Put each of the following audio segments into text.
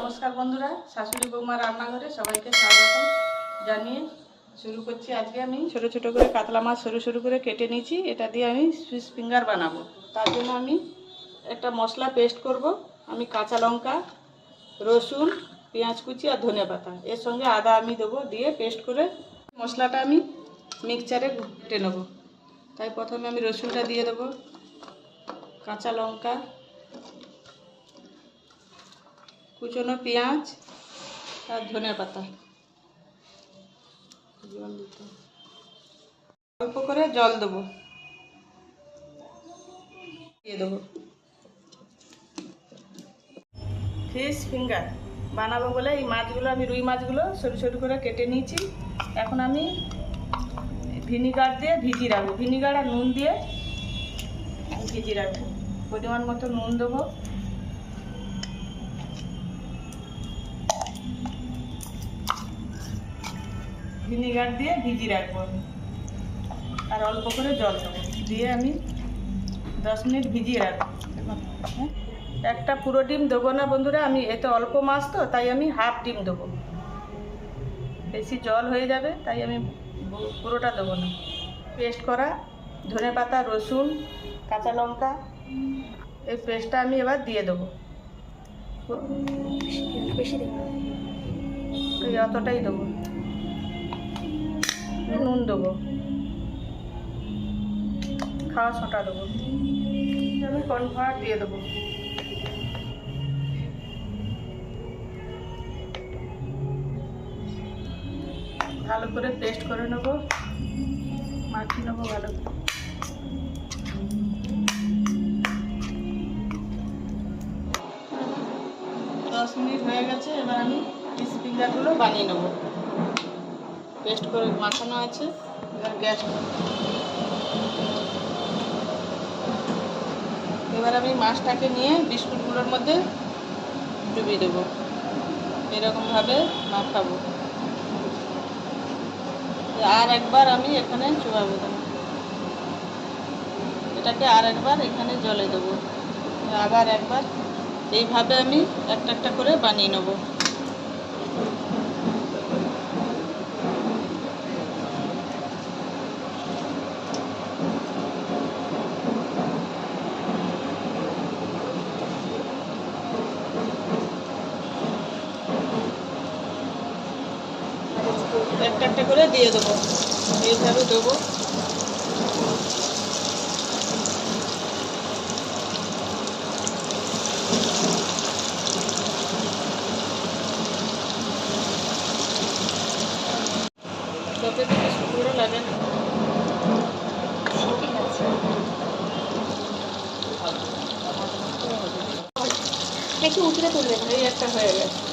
নমস্কার বন্ধুরা, শাশুড়ি বৌমা রান্নাঘরে সবাইকে স্বাগত জানিয়ে শুরু করছি আজকে আমি। ছোট ছোট করে কাতলা মাছ সরু সরু করে কেটে নিয়েছি, এটা দিয়ে আমি সুইস ফিঙ্গার বানাবো। তার জন্য আমি একটা মশলা পেস্ট করব। আমি কাঁচা লঙ্কা, রসুন, পেঁয়াজ কুচি আর ধনে পাতা। এর সঙ্গে আদা আমি দেবো দিয়ে পেস্ট করে মশলাটা আমি মিক্সচারে ঘুটে নেব। তাই প্রথমে আমি রসুনটা দিয়ে দেবো, কাঁচা লঙ্কা কুচনো পেঁয়াজ আর ধনে পাতা। জল দিতে অল্প করে জল দেবো। দিয়ে দেবো। ফিশ ফিঙ্গার বানাবো বলে এই মাছগুলো, আমি রুই মাছগুলো সরু সরু করে কেটে নিয়েছি। এখন আমি ভিনিগার দিয়ে ভিজিয়ে রাখব। ভিনিগার আর নুন দিয়ে ভিজিয়ে রাখব। পরিমাণ মতো নুন দেবো। ভিনিগার দিয়ে ভিজিয়ে রাখব আমি। আর অল্প করে জল দেবো। দিয়ে আমি দশ মিনিট ভিজিয়ে রাখব। হ্যাঁ? একটা পুরো ডিম দেবো না বন্ধুরা আমি এতে অল্প মাছ তো তাই আমি হাফ ডিম দেবো। বেশি জল হয়ে যাবে তাই আমি পুরোটা দেবো না। পেস্ট করা ধনে পাতা রসুন কাঁচা লঙ্কা এই পেস্টটা আমি এবার দিয়ে দেবো। বেশি দেবো। অতটাই দেবো। দেবো। খাওয়া সোটা দেবো। আমি কর্নফ্লাওয়ার দিয়ে দেবো। ভালো করে পেস্ট করে নেব। মাখিয়ে নেব ভালো করে। দশ মিনিট হয়ে গেছে, এবার আমি ফিঙ্গারগুলো বানিয়ে নেব। পেস্ট করে মাখানো আছে, এবার গ্যাস এবার আমি মাছটাকে নিয়ে বিস্কুটগুলোর মধ্যে ডুবিয়ে দেবো। এরকমভাবে মাখাবো। আর একবার আমি এখানে চুবাবো এটাকে আর একবার এখানে জলে দেবো। আবার একবার এইভাবে আমি একটা একটা করে বানিয়ে নেব। একটা একটা করে দিয়ে দেবো। এইভাবে দেবো। একটু উঁচুতে তুলবেন। এই একটা হয়ে গেছে।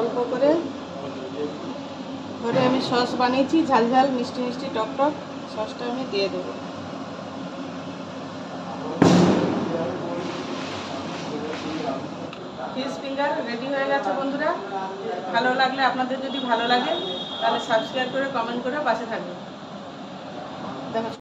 অল্প করে। ঘরে আমি সস বানিয়েছি, ঝাল ঝাল, মিষ্টি মিষ্টি, টক টক। সসটা আমি দিয়ে দেবো। ফিস ফিঙ্গার রেডি হয়ে গেছে বন্ধুরা। ভালো লাগলে, আপনাদের যদি ভালো লাগে, তাহলে সাবস্ক্রাইব করে কমেন্ট করে পাশে থাকবেন। দেখো